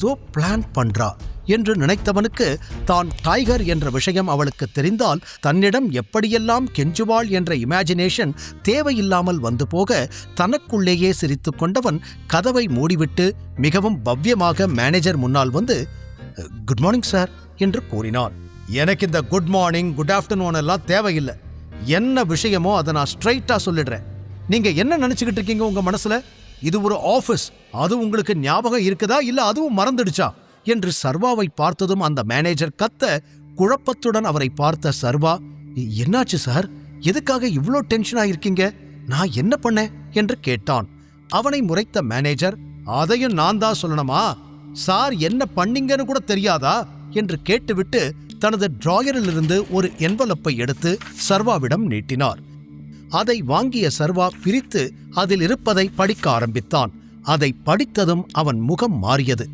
ஏதோ பிளான் பண்றா என்று நினைத்தவனுக்கு தான் டைகர் என்ற விஷயம் அவளுக்கு தெரிந்தால் தன்னிடம் எப்படியெல்லாம் கெஞ்சுவாள் என்ற இமேஜினேஷன் தேவையில்லாமல் வந்து போக தனக்குள்ளேயே சிரித்து கொண்டவன் கதவை மூடிவிட்டு மிகவும் பவ்யமாக மேனேஜர் முன்னால் வந்து குட் மார்னிங் சார் என்று கூறினான். எனக்கு இந்த குட் மார்னிங் குட் ஆஃப்டர்நூன் எல்லாம் தேவையில்லை. என்ன விஷயமோ அதை நான் ஸ்ட்ரைட்டாக சொல்லிடுறேன். நீங்கள் என்ன நினச்சிக்கிட்டு இருக்கீங்க உங்கள் மனசில்? இது ஒரு ஆஃபீஸ் அது உங்களுக்கு ஞாபகம் இருக்குதா? இல்ல அதுவும் மறந்துடுச்சா? என்று சர்வாவை பார்த்ததும் அந்த மேனேஜர் கத்த குழப்பத்துடன் அவரை பார்த்த சர்வா என்னாச்சு சார் எதுக்காக இவ்வளோ டென்ஷனா இருக்கீங்க நான் என்ன பண்ணேன்? என்று கேட்டான். அவனை முறைத்த மேனேஜர் அதையும் நான் தான் சொல்லணுமா? சார் என்ன பண்ணீங்கன்னு கூட தெரியாதா? என்று கேட்டுவிட்டு தனது டிராயரிலிருந்து ஒரு என்வலப்பை எடுத்து சர்வாவிடம் நீட்டினார். அதை வாங்கிய சர்வா பிரித்து அதில் இருப்பதை படிக்க ஆரம்பித்தான். அதை படித்ததும் அவன் முகம் மாறியது.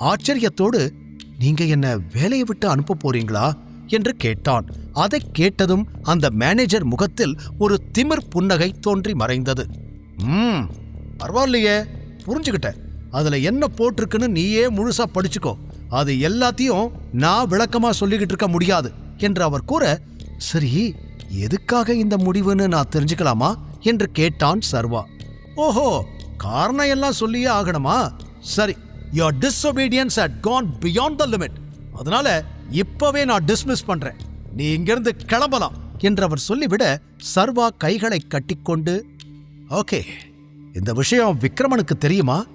ஆச்சரியத்தோடு நீங்க என்ன வேலையை விட்டு அனுப்ப போறீங்களா? என்று கேட்டான். அதைக் கேட்டதும் அந்த மேனேஜர் முகத்தில் ஒரு திமிர் புன்னகை தோன்றி மறைந்தது. ம் பரவாயில்லையே புரிஞ்சுக்கிட்டேன். அதுல என்ன போட்டிருக்குன்னு நீயே முழுசா படிச்சுக்கோ. அது எல்லாத்தையும் நான் விளக்கமா சொல்லிக்கிட்டு இருக்க முடியாது என்று அவர் கூற சரி எதுக்காக இந்த முடிவுன்னு நான் தெரிஞ்சுக்கலாமா? என்று கேட்டான் சர்வா. ஓஹோ காரணம் எல்லாம் சொல்லியே ஆகணுமா? சரி your disobedience had gone beyond the limit அதனால இப்பவே நான் டிஸ்மிஸ் பண்றேன். நீ இங்கிருந்து கிளம்பலாம் என்று அவர் சொல்லிவிட சர்வா கைகளை கட்டிக்கொண்டு ஓகே இந்த விஷயம் விக்ரமனுக்கு தெரியுமா?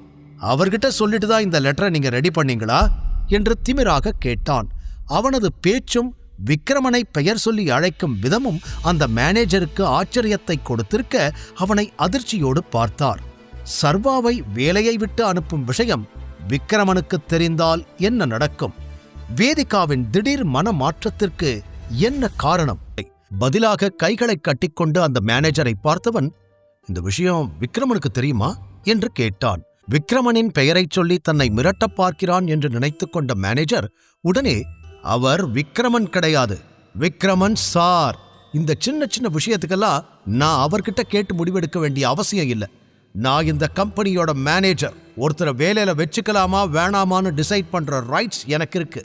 அவர்கிட்ட சொல்லிட்டு தான் இந்த லெட்டரை நீங்க ரெடி பண்ணீங்களா? என்று திமிராக கேட்டான். அவனது பேச்சும் விக்ரமனை பெயர் சொல்லி அழைக்கும் விதமும் அந்த மேனேஜருக்கு ஆச்சரியத்தை கொடுத்திருக்க அவனை அதிர்ச்சியோடு பார்த்தார். சர்வாவை வேலையை விட்டு அனுப்பும் விஷயம் விக்ரமனுக்கு தெரிந்தால் என்ன நடக்கும்? வேதிகாவின் திடீர் மன மாற்றத்திற்கு என்ன காரணம்? பதிலாக கைகளை கட்டிக்கொண்டு அந்த மேனேஜரை பார்த்தவன் இந்த விஷயம் விக்ரமனுக்கு தெரியுமா? என்று கேட்டான். விக்ரமனின் பெயரைச் சொல்லி தன்னை மிரட்டப் பார்க்கிறான் என்று நினைத்துக் கொண்ட மேனேஜர் உடனே அவர் விக்ரமன் கிடையாது. விக்ரமன் சார். இந்த சின்ன சின்ன விஷயத்துக்கெல்லாம் நான் அவர்கிட்ட கேட்டு முடிவெடுக்க வேண்டிய அவசியம் இல்லை. நான் இந்த கம்பெனியோட மேனேஜர் ஒருத்தரை வேலையில் வச்சுக்கலாமா வேணாமான்னு டிசைட் பண்ணுற ரைட்ஸ் எனக்கு இருக்கு.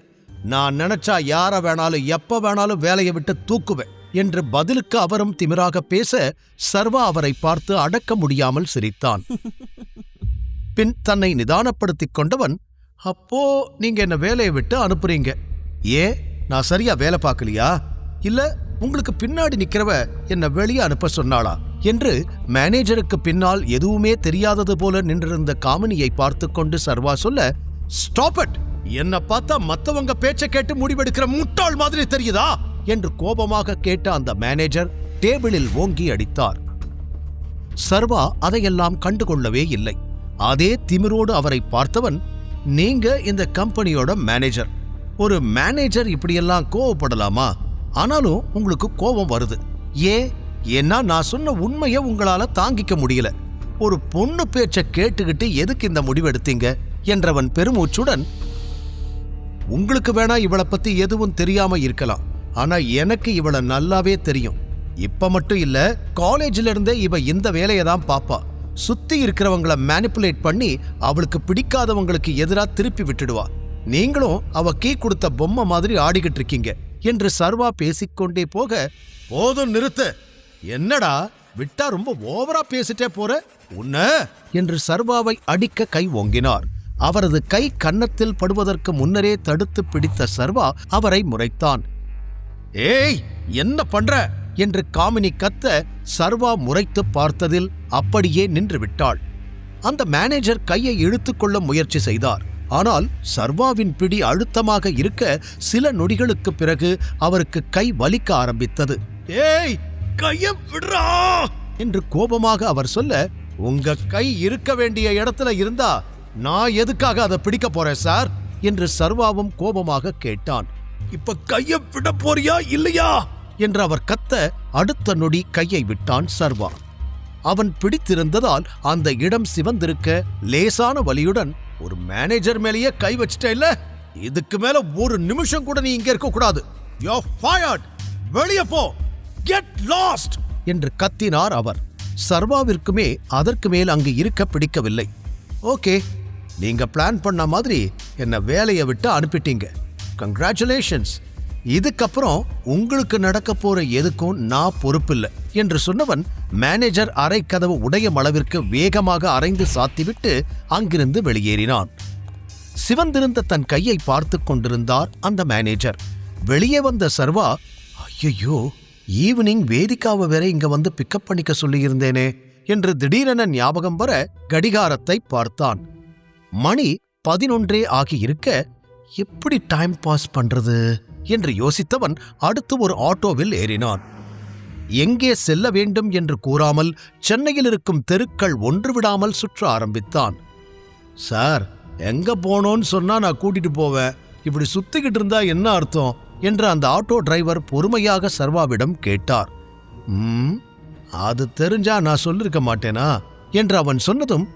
நான் நினச்சா யாரை வேணாலும் எப்போ வேணாலும் வேலையை விட்டு தூக்குவேன் என்று பதிலுக்கு அவரும் திமிராக பேச சர்வா அவரை பார்த்து அடக்க முடியாமல் சிரித்தான். பின் தன்னை நிதானப்படுத்திக் கொண்டவன் அப்போ நீங்க என்ன வேலையை விட்டு அனுப்புறீங்க? ஏ நான் சரியா வேலை பார்க்கலையா? இல்ல உங்களுக்கு பின்னாடி நிக்கிறவ என்னை வெளியே அனுப்ப சொன்னாளா? என்று மேனேஜருக்கு பின்னால் எதுவுமே தெரியாதது போல நின்றிருந்த காமினியை பார்த்து கொண்டு சர்வா சொல்ல ஸ்டாப் இட்! என்னை பார்த்தா மத்தவங்க பேச்ச கேட்டு முடிவெடுக்கிற முட்டாள் மாதிரி தெரியுதா? என்று கோபமாக கேட்ட அந்த மேனேஜர் டேபிளில் ஓங்கி அடித்தார். சர்வா அதையெல்லாம் கண்டுகொள்ளவே இல்லை. அதே திமிரோடு அவரை பார்த்தவன் நீங்க இந்த கம்பெனியோட மேனேஜர். ஒரு மேனேஜர் இப்படியெல்லாம் கோவப்படலாமா? ஆனாலும் உங்களுக்கு கோபம் வருது. ஏன் ஏன்னா நான் சொன்ன உண்மையை உங்களால தாங்கிக்க முடியல. ஒரு பொண்ணு பேச்சை கேட்டுக்கிட்டு எதுக்கு இந்த முடிவெடுத்தீங்க? என்றவன் பெருமூச்சுடன் உங்களுக்கு வேணா இவளை பத்தி எதுவும் தெரியாம இருக்கலாம். ஆனா எனக்கு இவளை நல்லாவே தெரியும். இப்ப மட்டும் இல்ல காலேஜ்ல இருந்தே இவ இந்த வேலையை தான் பாப்பா. சுத்தி இருக்கிறவங்கள மேனிப்புலேட் பண்ணி அவளுக்கு பிடிக்காதவங்களுக்கு எதிராக திருப்பி விட்டுடுவா. நீங்களும் அவ கீ கொடுத்த பொம்மை மாதிரி ஆடிக்கிட்டு இருக்கீங்க என்று சர்வா பேசிக்கொண்டே போக போதும் நிறுத்து. என்னடா விட்டா ரொம்ப ஓவரா பேசிட்டே போற? உன்ன? என்று சர்வாவை அடிக்க கை ஓங்கினார். அவரது கை கன்னத்தில் படுவதற்கு முன்னரே தடுத்து பிடித்த சர்வா அவரை முறைத்தான். ஏய் என்ன பண்ற? என்று காமினி கத்த சர்வா முறைத்து பார்த்ததில் அப்படியே நின்று விட்டாள். அந்த மேனேஜர் கையை இழுத்துக்கொள்ள முயற்சி செய்தார். ஆனால் சர்வாவின் பிடி அழுத்தமாக இருக்க சில நொடிகளுக்கு பிறகு அவருக்கு கை வலிக்க ஆரம்பித்தது. ஏய் கைய விடுறா! என்று கோபமாக அவர் சொல்ல உங்க கை இருக்க வேண்டிய இடத்துல இருந்தா நான் எதுக்காக அதை பிடிக்க போறேன் சார்? என்று சர்வாவும் கோபமாக கேட்டான். இப்ப கைய விட போறியா இல்லையா? என்று அவர் கத்த அடுத்த நொடி கையை விட்டான் சர்வா. அவன் பிடித்திருந்ததால் அந்த இடம் சிவந்திருக்க லேசான வலியுடன் ஒரு மேனேஜர் மேலேயே கை வச்சிட்ட இல்ல? இதுக்கு மேல ஒரு நிமிஷம் கூட நீ இங்க இருக்க கூடாது யோ ஃபயர்ட் வெளியே போ. கெட் லாஸ்ட் என்று கத்தினார் அவர். சர்வாவிற்குமே அதற்கு மேல் அங்கு இருக்க பிடிக்கவில்லை. ஓகே நீங்க பிளான் பண்ண மாதிரி என்ன வேலையை விட்டு அனுப்பிட்டீங்க. கங்க்ராச்சுலேஷன்ஸ் இதுக்கப்புறம் உங்களுக்கு நடக்க போற எதுக்கும் நான் பொறுப்பில்லை என்று சொன்னவன் மேனேஜர் அறை கதவு உடையும் அளவிற்கு வேகமாக அரைந்து சாத்திவிட்டு அங்கிருந்து வெளியேறினான். சிவந்திருந்த தன் கையை பார்த்து கொண்டிருந்தார் அந்த மேனேஜர் வெளியே வந்த சர்வா ஐயோ ஈவினிங் வேதிக்காவை வேற இங்க வந்து பிக்கப் பண்ணிக்க சொல்லியிருந்தேனே என்று திடீரென ஞாபகம் வர கடிகாரத்தை பார்த்தான். மணி பதினொன்றே ஆகியிருக்க எப்படி டைம் பாஸ் பண்றது? என்று யோசித்தவன் அடுத்து ஒரு ஆட்டோவில் ஏறினான். எங்கே செல்ல வேண்டும் என்று கூறாமல் சென்னையில் இருக்கும் தெருக்கள் ஒன்று விடாமல் சுற்ற ஆரம்பித்தான். சார் எங்க போனோன்னு சொன்னா நான் கூட்டிட்டு போவேன். இப்படி சுத்திக்கிட்டு இருந்தா என்ன அர்த்தம்? என்று அந்த ஆட்டோ டிரைவர் பொறுமையாக சர்வாவிடம் கேட்டார். ம் அது தெரிஞ்சா நான் சொல்லிருக்க மாட்டேனா? என்று அவன் சொன்னதும்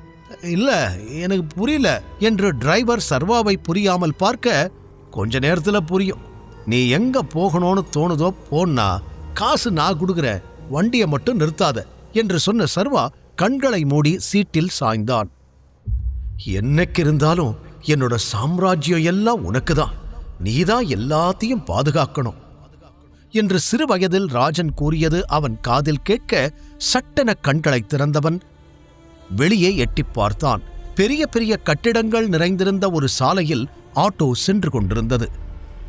இல்ல எனக்கு புரியல என்று டிரைவர் சர்வாவை புரியாமல் பார்க்க கொஞ்ச நேரத்தில் புரியும். நீ எங்க போகணும்னு தோணுதோ போன்னா காசு நான் கொடுக்குற வண்டியை மட்டும் நிறுத்தாத என்று சொன்ன சர்வா கண்களை மூடி சீட்டில் சாய்ந்தான். என்னைக்கு இருந்தாலும் என்னோட சாம்ராஜ்யம் எல்லாம் உனக்கு தான் நீதான் எல்லாத்தையும் பாதுகாக்கணும் என்று சிறு வயதில் ராஜன் கூறியது அவன் காதில் கேட்க சட்டென கண்களை திறந்தவன் வெளியே எட்டி பார்த்தான். பெரிய பெரிய கட்டிடங்கள் நிறைந்திருந்த ஒரு சாலையில் ஆட்டோ சென்று கொண்டிருந்தது.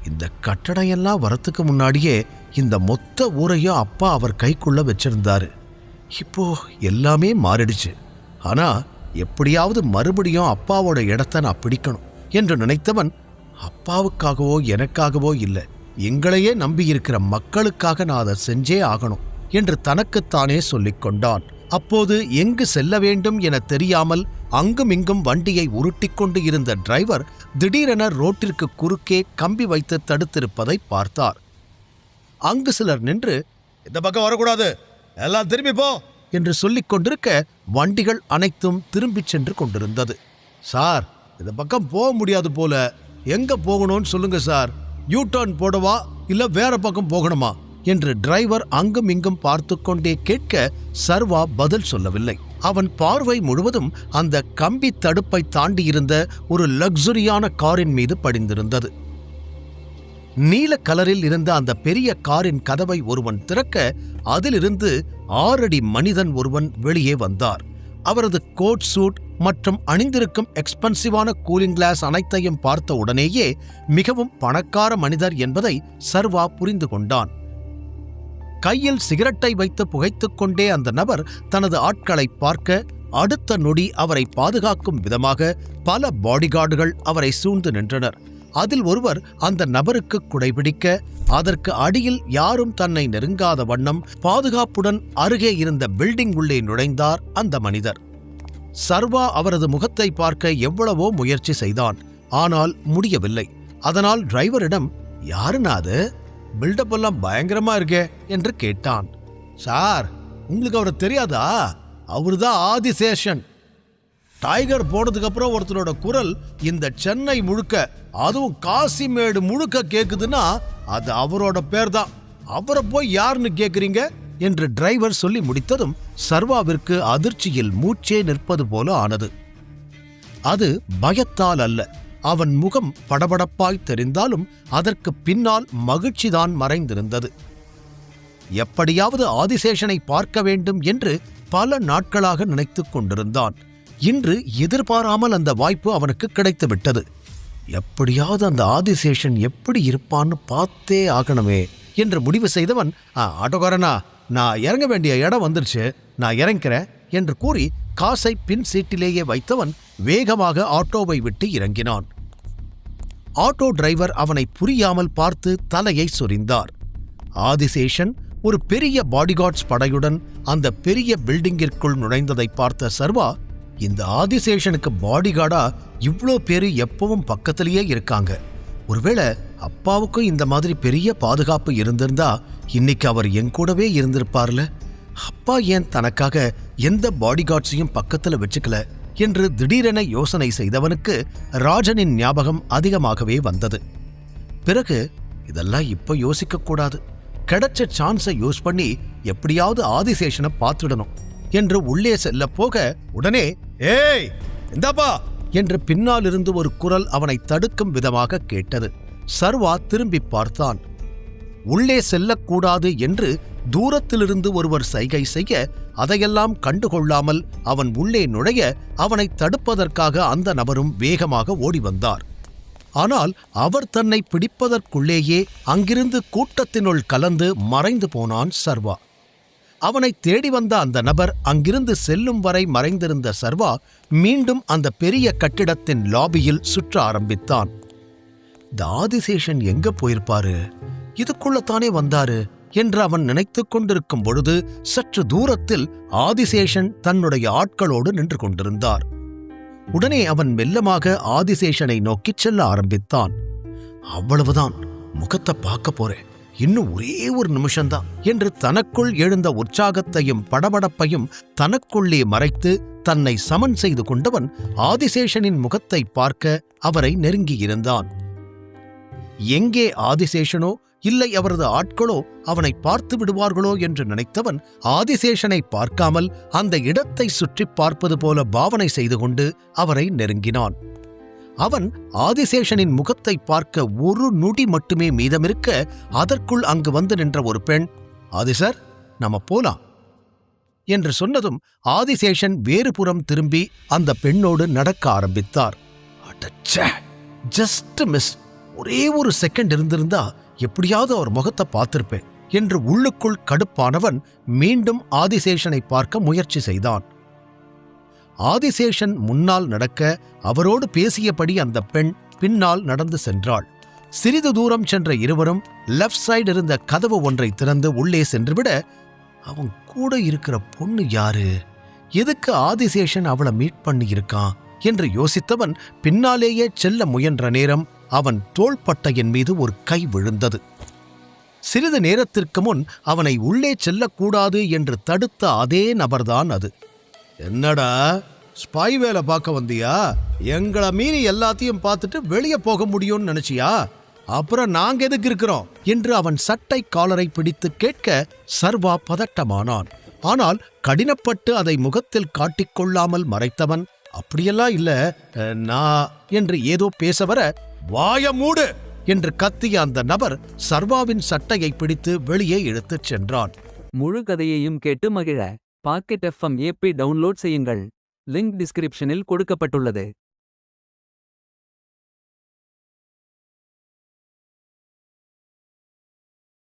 இந்த கட்டடம் எல்லாம் வரத்துக்கு முன்னாடியே இந்த மொத்த ஊரையும் அப்பா அவர் கைக்குள்ள வச்சிருந்தாரு. இப்போ எல்லாமே மாறிடுச்சு. ஆனா எப்படியாவது மறுபடியும் அப்பாவோட இடத்த நான் பிடிக்கணும் என்று நினைத்தவன் அப்பாவுக்காகவோ எனக்காகவோ இல்லை. எங்களையே நம்பியிருக்கிற மக்களுக்காக நான் அதை செஞ்சே ஆகணும் என்று தனக்குத்தானே சொல்லிக் கொண்டான். அப்போது எங்கு செல்ல வேண்டும் என தெரியாமல் அங்குமிங்கும் வண்டியை உருட்டிக் கொண்டு இருந்த டிரைவர் திடீரென ரோட்டிற்கு குறுக்கே கம்பி வைத்து தடுத்திருப்பதை பார்த்தார். அங்கு சிலர் நின்று இந்த பக்கம் வரக்கூடாது. எல்லாம் திரும்பி போ. என்று சொல்லிக் கொண்டிருக்க வண்டிகள் அனைத்தும் திரும்பிச் சென்று கொண்டிருந்தது. சார் இந்த பக்கம் போக முடியாது போல. எங்க போகணும்னு சொல்லுங்க சார். யூ டர்ன் போடவா? இல்ல வேற பக்கம் போகணுமா? என்று டிரைவர் அங்கும் இங்கும் பார்த்து கொண்டே கேட்க சர்வா பதில் சொல்லவில்லை. அவன் பார்வை முழுவதும் அந்த கம்பி தடுப்பை தாண்டியிருந்த ஒரு லக்ஸுரியான காரின் மீது படிந்திருந்தது. நீல கலரில் இருந்த அந்த பெரிய காரின் கதவை ஒருவன் திறக்க அதிலிருந்து ஆறடி மனிதன் ஒருவன் வெளியே வந்தார். அவரது கோட் சூட் மற்றும் அணிந்திருக்கும் எக்ஸ்பென்சிவான கூலிங் கிளாஸ் அனைத்தையும் பார்த்த உடனேயே மிகவும் பணக்கார மனிதர் என்பதை சர்வா புரிந்து கொண்டான். கையில் சிகரெட்டை வைத்து புகைத்துக் கொண்டே அந்த நபர் தனது ஆட்களை பார்க்க அடுத்த நொடி அவரை பாதுகாக்கும் விதமாக பல பாடிகார்டுகள் அவரை சூழ்ந்து நின்றனர். அதில் ஒருவர் அந்த நபருக்கு குடைபிடிக்க அதற்கு அடியில் யாரும் தன்னை நெருங்காத வண்ணம் பாதுகாப்புடன் அருகே இருந்த பில்டிங் உள்ளே நுழைந்தார் அந்த மனிதர். சர்வா அவரது முகத்தை பார்க்க எவ்வளவோ முயற்சி செய்தான் ஆனால் முடியவில்லை. அதனால் டிரைவரிடம் யாருனா அது? பில்டப் எல்லாம் பயங்கரமா இருக்கே என்று கேட்டான். சார் உங்களுக்கு அவரை தெரியாதா? அவர்தான் ஆதிசேஷன் டைகர் போனதுக்கு அப்புறம் ஒருத்தரோட குரல் இந்த சென்னை முழுக்க அதுவும் காசிமேடு முழுக்க கேக்குதுன்னா அது அவரோட பேர் தான் அவரை போய் யாருன்னு கேக்குறீங்க? என்று டிரைவர் சொல்லி முடித்ததும் சர்வாவிற்கு அதிர்ச்சியில் மூச்சே நிற்பது போல ஆனது. அது பயத்தால் அல்ல. அவன் முகம் படபடப்பாய் தெரிந்தாலும் அதற்கு பின்னால் மகிழ்ச்சிதான் மறைந்திருந்தது. எப்படியாவது ஆதிசேஷனை பார்க்க வேண்டும் என்று பல நாட்களாக நினைத்துக் கொண்டிருந்தான். இன்று எதிர்பாராமல் அந்த வாய்ப்பு அவனுக்கு கிடைத்துவிட்டது. எப்படியாவது அந்த ஆதிசேஷன் எப்படி இருப்பான்னு பார்த்தே ஆகணுமே என்று முடிவு செய்தவன் "ஆ, ஆட்டோக்காரனா நான் இறங்க வேண்டிய இடம் வந்துருச்சு நான் இறங்கிறேன் என்று கூறி காசை பின் சீட்டிலேயே வைத்தவன் வேகமாக ஆட்டோவை விட்டு இறங்கினான். ஆட்டோ டிரைவர் அவனை புரியாமல் பார்த்து தலையை சொரிந்தார். ஆதிசேஷன் ஒரு பெரிய பாடிகார்ட்ஸ் படையுடன் அந்த பெரிய பில்டிங்கிற்குள் நுழைந்ததை பார்த்த சர்வா இந்த ஆதிசேஷனுக்கு பாடிகார்டா இவ்ளோ பேரு எப்பவும் பக்கத்திலேயே இருக்காங்க. ஒருவேளை அப்பாவுக்கும் இந்த மாதிரி பெரிய பாதுகாப்பு இருந்திருந்தா இன்னைக்கு அவர் என் கூடவே இருந்திருப்பார்ல? அப்பா ஏன் தனக்காக எந்த பாடிகார்ட்ஸையும் பக்கத்துல வச்சுக்கல? என்று திடீரென யோசனை செய்தவனுக்கு ராஜனின் ஞாபகம் அதிகமாகவே வந்தது. பிறகு இதெல்லாம் இப்ப யோசிக்கக்கூடாது. கிடைச்ச சான்ஸை யூஸ் பண்ணி எப்படியாவது ஆதிசேஷனை பார்த்துடணும் என்று உள்ளே செல்ல போக உடனே ஏய் இந்தாப்பா! என்று பின்னாலிருந்து ஒரு குரல் அவனை தடுக்கும் விதமாக கேட்டது. சர்வா திரும்பி பார்த்தான். உள்ளே செல்லக்கூடாது என்று தூரத்திலிருந்து ஒருவர் சைகை செய்ய அதையெல்லாம் கண்டுகொள்ளாமல் அவன் உள்ளே நுழைய அவனை தடுப்பதற்காக அந்த நபரும் வேகமாக ஓடி வந்தார் ஆனால் அவர் தன்னை பிடிப்பதற்குள்ளேயே அங்கிருந்து கூட்டத்தினுள் கலந்து மறைந்து போனான் சர்வா. அவனை தேடி வந்த அந்த நபர் அங்கிருந்து செல்லும் வரை மறைந்திருந்த சர்வா மீண்டும் அந்த பெரிய கட்டிடத்தின் லாபியில் சுற்ற ஆரம்பித்தான். தாதிசேஷன் எங்க போயிருப்பாரு? இதுக்குள்ளத்தானே வந்தாரு என்று அவன் நினைத்துக் கொண்டிருக்கும் பொழுது சற்று தூரத்தில் ஆதிசேஷன் தன்னுடைய ஆட்களோடு நின்று கொண்டிருந்தார். உடனே அவன் மெல்லமாக ஆதிசேஷனை நோக்கிச் செல்ல ஆரம்பித்தான். அவ்வளவுதான். முகத்தை பார்க்க போறேன். இன்னும் ஒரே ஒரு நிமிஷம்தான் என்று தனக்குள் எழுந்த உற்சாகத்தையும் படபடப்பையும் தனக்குள்ளே மறைத்து தன்னை சமன் செய்து கொண்டவன் ஆதிசேஷனின் முகத்தை பார்க்க அவரை நெருங்கியிருந்தான். எங்கே ஆதிசேஷனோ? இல்லை அவரது ஆட்களோ அவனை பார்த்து விடுவார்களோ என்று நினைத்தவன் ஆதிசேஷனை பார்க்காமல் அந்த இடத்தை சுற்றிப் பார்ப்பது போல பாவனை செய்து கொண்டு அவரை நெருங்கினான். அவன் ஆதிசேஷனின் முகத்தை பார்க்க ஒரு நொடி மட்டுமே மீதமிருக்க அதற்குள் அங்கு வந்து நின்ற ஒரு பெண் ஆதிசர் நம்ம போலாம். என்று சொன்னதும் ஆதிசேஷன் வேறுபுறம் திரும்பி அந்த பெண்ணோடு நடக்க ஆரம்பித்தார். அடச்சே! Just miss! ஒரே ஒரு செகண்ட் இருந்திருந்தா எப்படியாவது அவர் முகத்தை பார்த்திருப்பேன் என்று உள்ளுக்குள் கடுப்பானவன் மீண்டும் ஆதிசேஷனை பார்க்க முயற்சி செய்தான். ஆதிசேஷன் முன்னால் நடக்க அவரோடு பேசியபடி அந்த பெண் பின்னால் நடந்து சென்றாள். சிறிது தூரம் சென்ற இருவரும் லெஃப்ட் சைடு இருந்த கதவு ஒன்றை திறந்து உள்ளே சென்றுவிட அவன் கூட இருக்கிற பொண்ணு யாரு? எதுக்கு ஆதிசேஷன் அவளை மீட் பண்ணி இருக்கான் என்று யோசித்தவன் பின்னாலேயே செல்ல முயன்ற நேரம் அவன் தோள்பட்டையின் மீது ஒரு கை விழுந்தது. சிறிது நேரத்திற்கு முன் அவனை உள்ளே செல்லக்கூடாது என்று தடுத்த அதே நபர்தான் அது. என்னடா ஸ்பை வேலை பார்க்க வந்தியா? எங்களை மீறி எல்லாத்தையும் பார்த்துட்டு வெளியே போக முடியும்னு நினைச்சியா? அப்புறம் நாங்க எதுக்கு இருக்கிறோம்? என்று அவன் சட்டை காலரை பிடித்து கேட்க சர்வா பதட்டமானான். ஆனால் கடினப்பட்டு அதை முகத்தில் காட்டிக்கொள்ளாமல் மறைத்தவன் அப்படியெல்லாம் இல்ல நான் என்று ஏதோ பேச வர வாய மூடு என்று கத்திய அந்த நபர் சர்வாவின் சட்டையை பிடித்து வெளியே இழுத்துச் சென்றான். முழு கதையையும் கேட்டு மகிழ. பாக்கெட் எஃப்எம் ஏபி டவுன்லோட் செய்யுங்கள். லிங்க் டிஸ்கிரிப்ஷனில் கொடுக்கப்பட்டுள்ளது.